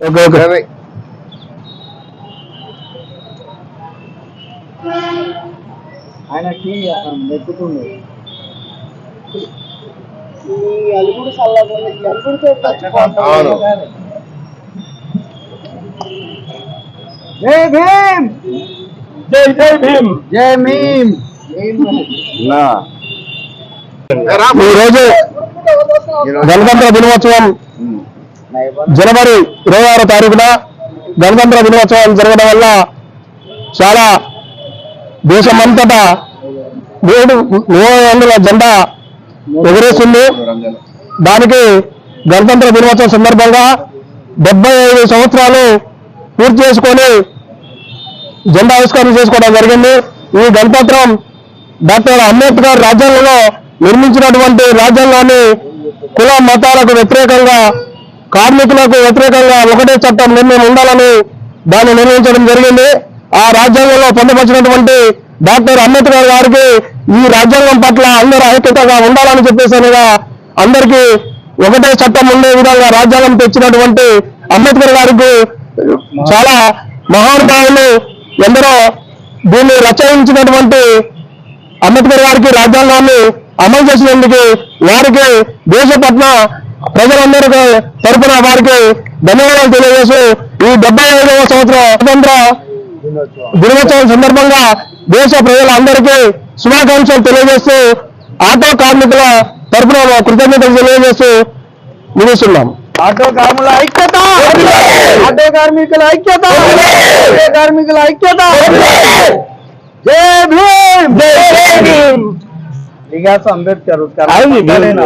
Okay okay ఆయన టీ నెక్కుతుండే ఈ అలుగుడు చల్లగా ఈ అలుగుడితో అవును. జై భీమ్! జై జై భీమ్! జై భీమ్! ఈరోజు గణతంత్ర దినోత్సవం. జనవరి ఇరవై ఆరో తారీఖున గణతంత్ర దినోత్సవం జరగడం వల్ల చాలా దేశమంతటా మూడు మూడు వందల జెండా ఎగురేస్తుంది దానికి గణతంత్ర దినోత్సవం సందర్భంగా డెబ్బై ఐదు సంవత్సరాలు పూర్తి చేసుకొని జెండా ఆవిష్కరణ చేసుకోవడం జరిగింది. ఈ గణతంత్రం డాక్టర్ అంబేద్కర్ రాజ్యాంగంలో నిర్మించినటువంటి రాజ్యాంగాన్ని కుల మతాలకు వ్యతిరేకంగా కార్మికులకు వ్యతిరేకంగా ఒకటే చట్టం నిర్ణయం ఉండాలని దాన్ని నిర్ణయించడం జరిగింది. ఆ రాజ్యాంగంలో పొందపరిచినటువంటి డాక్టర్ అంబేద్కర్ గారికి ఈ రాజ్యాంగం పట్ల అందరూ ఐక్యతగా ఉండాలని చెప్పేసనిగా అందరికీ ఒకటే చట్టం ఉండే విధంగా రాజ్యాంగం తెచ్చినటువంటి అంబేద్కర్ గారికి చాలా మహానుభావులు ఎందరో దీన్ని రచయించినటువంటి అంబేద్కర్ గారికి రాజ్యాంగాన్ని అమలు చేసినందుకు వారికి దేశ పట్ల ప్రజలందరికీ తరపున వారికి ధన్యవాదాలు తెలియజేస్తూ ఈ డెబ్బై ఐదవ సంవత్సరం స్వతంత్ర దినోత్సవం సందర్భంగా దేశ ప్రజలందరికీ శుభాకాంక్షలు తెలియజేస్తూ ఆటో కార్మికుల తరపున మా కృతజ్ఞతలు తెలియజేస్తూ ముగిస్తున్నాం. ఆటో కార్మికుల ఐక్యత! ఆటో కార్మికుల ఐక్యత! ఆటో కార్మికుల ఐక్యత! జై భీమ్! జై భీమ్! వికాస్ అంబేద్కర్ అది భీమ్.